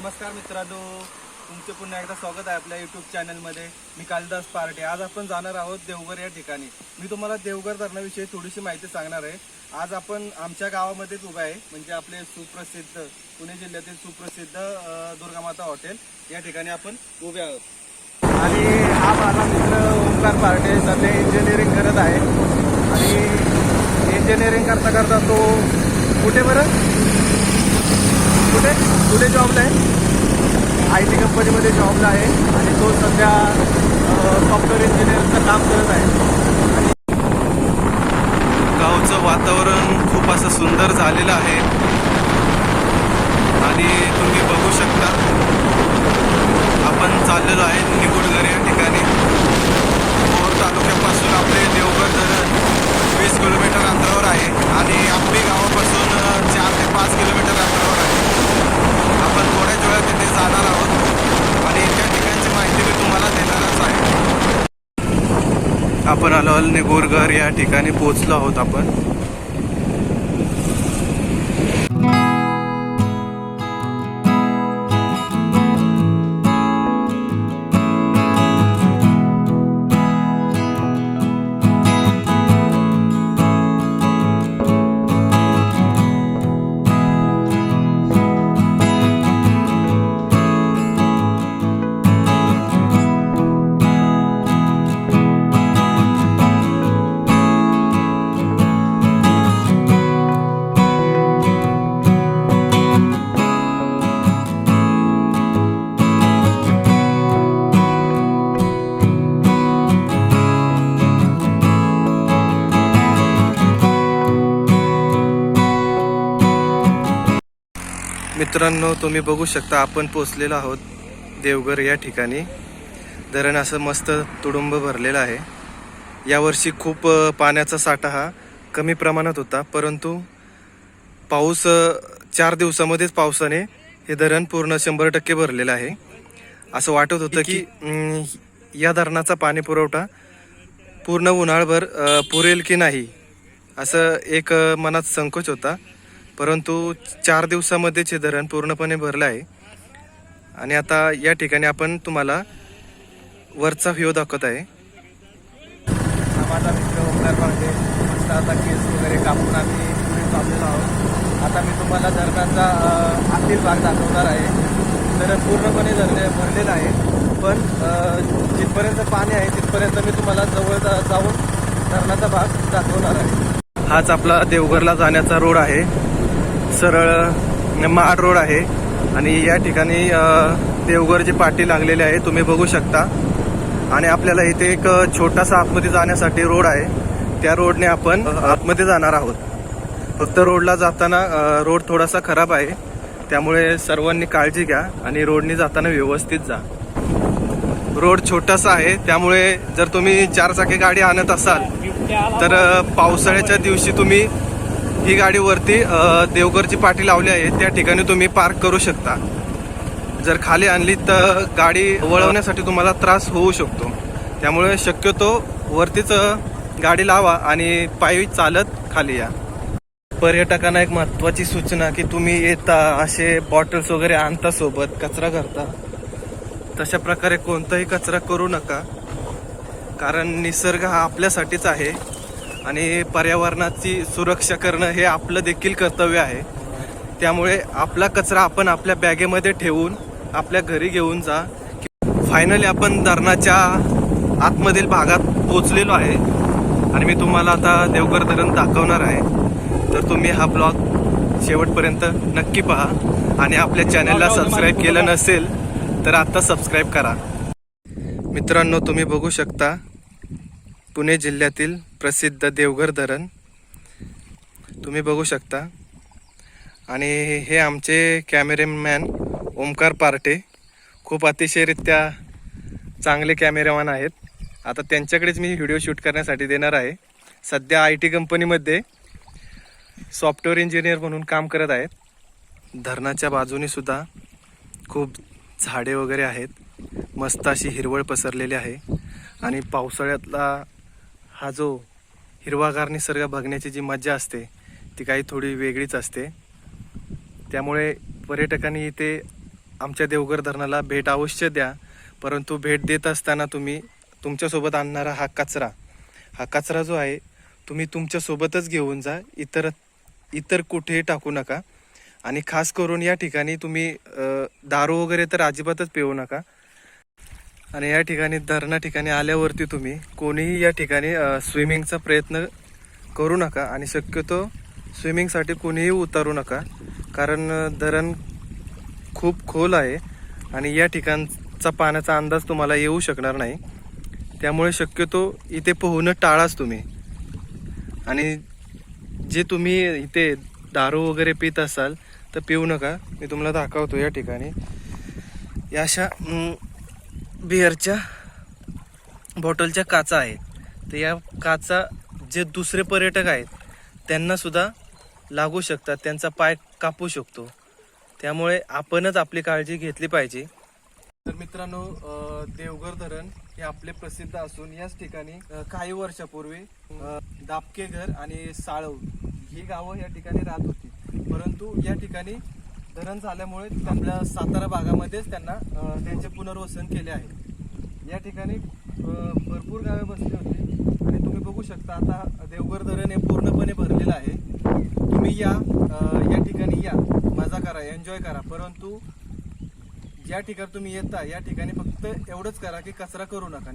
नमस्कार मित्रांनो तुमचे पुन्हा एकदा स्वागत आहे आपल्या युट्यूब चॅनलमध्ये मी कालिदास पार्टे आज आपण जाणार आहोत देवघर या ठिकाणी. मी तुम्हाला देवघर धरणाविषयी थोडीशी माहिती सांगणार आहे. आज आपण आमच्या गावामध्येच उभे आहे म्हणजे आपले सुप्रसिद्ध पुणे जिल्ह्यातील सुप्रसिद्ध दुर्गामाता हॉटेल. या ठिकाणी आपण उभे आहोत. आणि हा माझा मित्र ओमकार पार्टे सध्या इंजिनिअरिंग करत आहे. आणि इंजिनिअरिंग करता करता तो कुठे बरं? कुठे? कुठे जॉबला आहे? आय टी कंपनीमध्ये जॉबला आहे. आणि तो सध्या सॉफ्टवेअर इंजिनिअरचं काम करत आहे. गावचं वातावरण खूप असं सुंदर झालेलं आहे. आणि तुम्ही बघू शकता आपण चाललेलो आहे निवड या ठिकाणी भोर तालुक्यापासून आपले देवगड धरण वीस किलोमीटर अंतरावर आहे आणि आंबी गावापासून अ, चार ते पाच किलोमीटर अंतरावर आहे आपण थोड्याच वेळात तिथे जाणार आहोत आणि त्या ठिकाणची माहिती मी तुम्हाला देणारच आहे आपण आलो आलो निगोरघर या ठिकाणी पोहोचलो आहोत आपण. मित्रांनो तुम्ही बघू शकता आपण पोचलेलो आहोत देवघर या ठिकाणी. धरण असं मस्त तुडुंब भरलेलं आहे. यावर्षी खूप पाण्याचा साठा हा कमी प्रमाणात होता परंतु पाऊस चार दिवसामध्येच पावसाने हे धरण पूर्ण शंभर टक्के भरलेलं आहे. असं वाटत होतं की या धरणाचा पाणी पुरवठा पूर्ण उन्हाळभर पुरेल की नाही असं एक मनात संकोच होता. परंतु चार दिवसामध्येच हे धरण पूर्णपणे भरलं आहे. आणि आता या ठिकाणी आपण तुम्हाला वरचा व्ह्यू दाखवत आहे. माझा मित्र ओमकार पांडे. मस्त आता केस वगैरे कापून आम्ही पुढे चाललेलो आहोत. आता मी तुम्हाला धरणाचा आतील भाग दाखवणार आहे. धरण पूर्णपणे धरले भरलेलं आहे. पण जिथपर्यंत पाणी आहे तिथपर्यंत मी तुम्हाला जवळ जा- जाऊन धरणाचा भाग दाखवणार आहे. हाच आपला देवघरला जाण्याचा रोड आहे. सरळ महाड रोड आहे आणि या ठिकाणी देवगरची देवघरचे पाटी लागलेले आहे तुम्ही बघू शकता. आणि आपल्याला इथे एक छोटासा आतमध्ये जाण्यासाठी रोड आहे. त्या रोडने आपण आतमध्ये जाणार आहोत. फक्त रोडला जाताना रोड थोडासा खराब आहे. त्यामुळे सर्वांनी काळजी घ्या आणि रोडने जाताना व्यवस्थित जा. रोड छोटासा आहे. त्यामुळे जर तुम्ही चारचाकी गाडी आणत असाल तर पावसाळ्याच्या दिवशी तुम्ही ही गाडी वरती देवघरची पाटी लावली आहे. त्या ठिकाणी तुम्ही पार्क करू शकता. जर खाली आणली तर गाडी वळवण्यासाठी तुम्हाला त्रास होऊ शकतो. त्यामुळे शक्यतो वरतीच गाडी लावा आणि पायी चालत खाली या. पर्यटकांना एक महत्वाची सूचना की तुम्ही येता असे बॉटल्स वगैरे आणता सोबत कचरा करता. तशा प्रकारे कोणताही कचरा करू नका. कारण निसर्ग हा आपल्यासाठीच आहे. आणि पर्यावरणाची सुरक्षा करणं हे आपलं देखील कर्तव्य आहे. त्यामुळे आपला कचरा आपण आपल्या बॅगेमध्ये ठेवून आपल्या घरी घेऊन जा. फायनली आपण धरणाच्या आतमधील भागात पोचलेलो आहे. आणि मी तुम्हाला आता देवघर धरण दाखवणार आहे. तर तुम्ही हा ब्लॉग शेवटपर्यंत नक्की पहा. आणि आपल्या चॅनलला सबस्क्राईब केलं नसेल तर आता सबस्क्राईब करा. मित्रांनो तुम्ही बघू शकता पुणे जिल्ह्यातील प्रसिद्ध देवघर धरण. तुम्ही बघू शकता. आणि हे आमचे कॅमेरेमॅन ओमकार पार्टे खूप अतिशयरित्या चांगले कॅमेरामॅन आहेत. आता त्यांच्याकडेच मी व्हिडिओ शूट करण्यासाठी देणार आहे. सध्या आय टी कंपनीमध्ये सॉफ्टवेअर इंजिनियर म्हणून काम करत आहेत. धरणाच्या बाजूने सुद्धा खूप झाडे वगैरे आहेत. मस्त अशी हिरवळ पसरलेली आहे. आणि पावसाळ्यातला हा जो हिरवागार निसर्ग बघण्याची जी मजा असते ती काही थोडी वेगळीच असते. त्यामुळे पर्यटकांनी इथे आमच्या देवघर धरणाला भेट अवश्य द्या. परंतु भेट देत असताना तुम्ही तुमच्यासोबत आणणारा हा कचरा हा कचरा जो आहे तुम्ही तुमच्यासोबतच घेऊन जा. इतर इतर कुठेही टाकू नका. आणि खास करून या ठिकाणी तुम्ही दारू वगैरे तर अजिबातच पिऊ नका. आणि या ठिकाणी धरणा ठिकाणी आल्यावरती तुम्ही कोणीही या ठिकाणी स्विमिंगचा प्रयत्न करू नका आणि शक्यतो स्विमिंगसाठी कोणीही उतारू नका. कारण धरण खूप खोल आहे आणि या ठिकाणचा पाण्याचा अंदाज तुम्हाला येऊ शकणार नाही. त्यामुळे शक्यतो इथे पोहणं टाळाच तुम्ही. आणि जे तुम्ही इथे दारू वगैरे पित असाल तर पिऊ नका. मी तुम्हाला दाखवतो या ठिकाणी. या अशा बिअरच्या बॉटलच्या काचा आहेत. तर या काचा जे दुसरे पर्यटक आहेत त्यांनासुद्धा लागू शकतात. त्यांचा पाय कापू शकतो. त्यामुळे आपणच आपली काळजी घेतली पाहिजे. तर मित्रांनो देवघर धरण हे आपले प्रसिद्ध असून याच ठिकाणी काही वर्षापूर्वी दापकेघर आणि साळव ही गावं या ठिकाणी राहत होती. परंतु या ठिकाणी धरण झाल्यामुळे आपल्या सातारा भागामध्येच त्यांना त्यांचे पुनर्वसन केले आहे. या ठिकाणी भरपूर गावे बसली होती. आणि तुम्ही बघू शकता आता देवघर धरण हे पूर्णपणे भरलेलं आहे. तुम्ही या या ठिकाणी या. मजा करा एन्जॉय करा. परंतु ज्या ठिकाणी तुम्ही येता या ठिकाणी फक्त एवढंच करा की कचरा करू नका.